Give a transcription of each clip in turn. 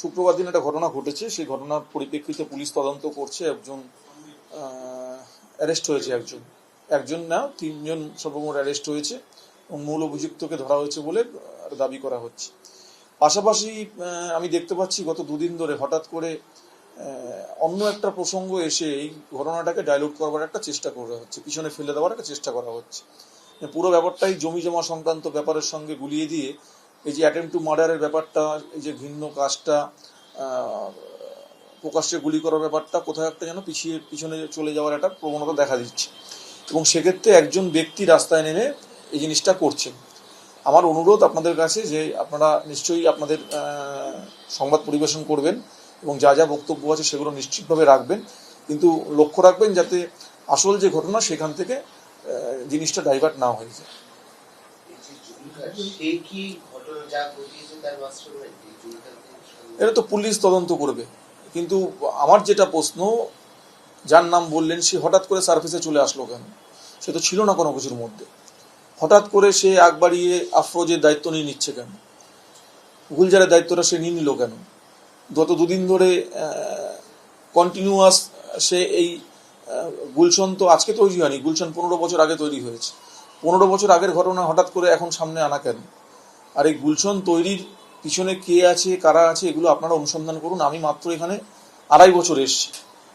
শুক্রবার দিন একটা ঘটনা ঘটেছে। সেই ঘটনার পরিপ্রেক্ষিতে পুলিশ তদন্ত করছে একজন অ্যারেস্ট হয়েছে একজন। একজন না, তিনজন সর্বমোট অ্যারেস্ট হয়েছে এবং মূল অভিযুক্তকে ধরা হয়েছে বলে দাবি করা হচ্ছে। পাশাপাশি আমি দেখতে পাচ্ছি গত দুদিন ধরে হঠাৎ করে অন্য একটা প্রসঙ্গ এসে এই ঘটনাটাকে ডাইলুট করবার একটা চেষ্টা করা হচ্ছে, পিছনে ফেলে দেওয়ার একটা চেষ্টা করা হচ্ছে। পুরো ব্যাপারটাই জমি জমা সংক্রান্ত ব্যাপারের সঙ্গে গুলিয়ে দিয়ে এই যে অ্যাটেম্প টু মার্ডারের ব্যাপারটা, এই যে ভিন্ন কাজটা প্রকাশ্যে গুলি করার ব্যাপারটা কোথাও একটা যেন পিছিয়ে, পিছনে চলে যাওয়ার একটা প্রবণতা দেখা দিচ্ছে। এবং সেক্ষেত্রে একজন ব্যক্তি রাস্তায় নেমে এই জিনিসটা করছেন আমার অনুরোধ আপনাদের কাছে যে আপনারা নিশ্চয়ই আপনাদের সংবাদ পরিবেশন করবেন এবং যা যা বক্তব্য আছে সেগুলো নিশ্চিতভাবে রাখবেন। কিন্তু লক্ষ্য রাখবেন যাতে আসল যে ঘটনা সেখান থেকে জিনিসটা ডাইভার্ট না হয়ে যায়। এটা তো পুলিশ তদন্ত করবে। কিন্তু আমার যেটা প্রশ্ন, যার নাম বললেন, সে হঠাৎ করে সার্ভিসে চলে আসলো কেন? সে তো ছিল না কোনো কিছুর মধ্যে। হঠাৎ করে সে আগ বাড়িয়ে আফরোজের দায়িত্ব নিয়ে নিচ্ছে কেন? গুলজারের দায়িত্বটা সে নিয়ে নিল কেন? গত দুদিন ধরে কন্টিনিউয়াস সে এই গুলশন তো আজকে তৈরি হয়নি। গুলশন পনেরো বছর আগে তৈরি হয়েছে। পনেরো বছর আগের ঘটনা হঠাৎ করে এখন সামনে আনা কেন? আর এই গুলশন তৈরির পিছনে কে আছে কারা আছে এগুলো আপনারা অনুসন্ধান করুন। আমি মাত্র এখানে আড়াই বছর এসেছি।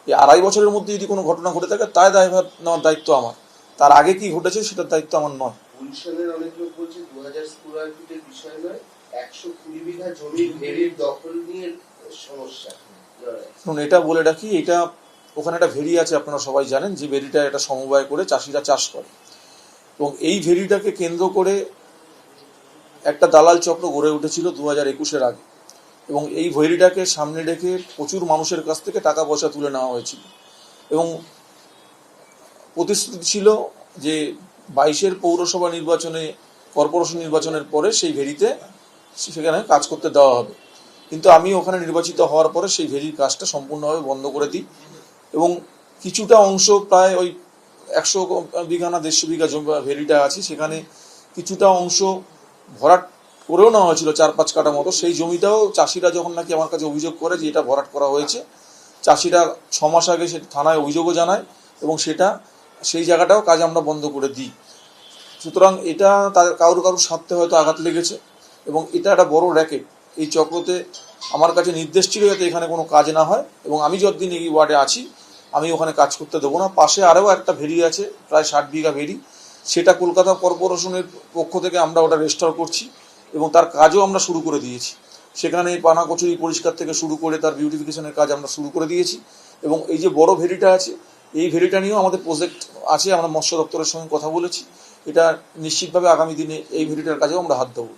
এই আড়াই বছরের মধ্যে যদি কোনো ঘটনা ঘটে থাকে তাই দায়ভার নেওয়ার দায়িত্ব আমার। তার আগে কি ঘটেছে সেটার দায়িত্ব আমার নয়। গুলশানের অনেক লোক বলছে দু হাজার স্কোয়ার ফিটের বিষয় নয় একশো কুড়ি বিঘা জমির ভেরির দখল নিয়ে সমস্যা। শুনুন এটা বলে রাখি এটা ওখানে একটা ভেরি আছে আপনারা সবাই জানেন যে ভেরিটা একটা সমবায় করে চাষিরা চাষ করে। এবং এই ভেরিটাকে কেন্দ্র করে একটা দালাল চক্র গড়ে উঠেছিল দু হাজার একুশের আগে। এবং এই ভেরিটাকে সামনে রেখে প্রচুর মানুষের কাছ থেকে টাকা পয়সা তুলে নেওয়া হয়েছিল। এবং প্রতিশ্রুতি ছিল যে বাইশের পৌরসভা নির্বাচনে, কর্পোরেশন নির্বাচনের পরে সেই ভেরিতে সেখানে কাজ করতে দেওয়া হবে। কিন্তু আমি ওখানে নির্বাচিত হওয়ার পরে সেই ভেরির কাজটা সম্পূর্ণভাবে বন্ধ করে দিই। এবং কিছুটা অংশ প্রায় ওই একশো বিঘা না দেড়শো বিঘা ভেরিটা আছে, সেখানে কিছুটা অংশ ভরাট করেও নেওয়া হয়েছিল চার পাঁচ কাটা মতো। সেই জমিটাও চাষিরা যখন নাকি আমার কাছে অভিযোগ করে যে এটা ভরাট করা হয়েছে, চাষিরা ছ মাস আগে সে থানায় অভিযোগও জানায় এবং সেটা, সেই জায়গাটাও কাজ আমরা বন্ধ করে দিই। সুতরাং এটা তাদের কারোর কারোর স্বার্থে হয়তো আঘাত লেগেছে এবং এটা একটা বড় র্যাকেট। এই চক্রতে আমার কাছে নির্দেশ ছিল যাতে এখানে কোনো কাজ না হয় এবং আমি যতদিন এই ওয়ার্ডে আছি, আমি ওখানে কাজ করতে দেবো না। পাশে আরও একটা ভেরি আছে, প্রায় ষাট বিঘা ভেরি সেটা কলকাতা কর্পোরেশনের পক্ষ থেকে আমরা ওটা রেস্টোর করছি এবং তার কাজও আমরা শুরু করে দিয়েছি। সেখানে এই পানা কচুরি পরিষ্কার থেকে শুরু করে তার বিউটিফিকেশনের কাজ আমরা শুরু করে দিয়েছি এবং এই যে বড় ভেরিটা আছে, এই ভেরিটা নিয়েও আমাদের প্রজেক্ট আছে, আমরা মৎস্য দপ্তরের সঙ্গে কথা বলেছি। এটা নিশ্চিতভাবে আগামী দিনে এই ভেরিটার কাজেও আমরা হাত দেবো।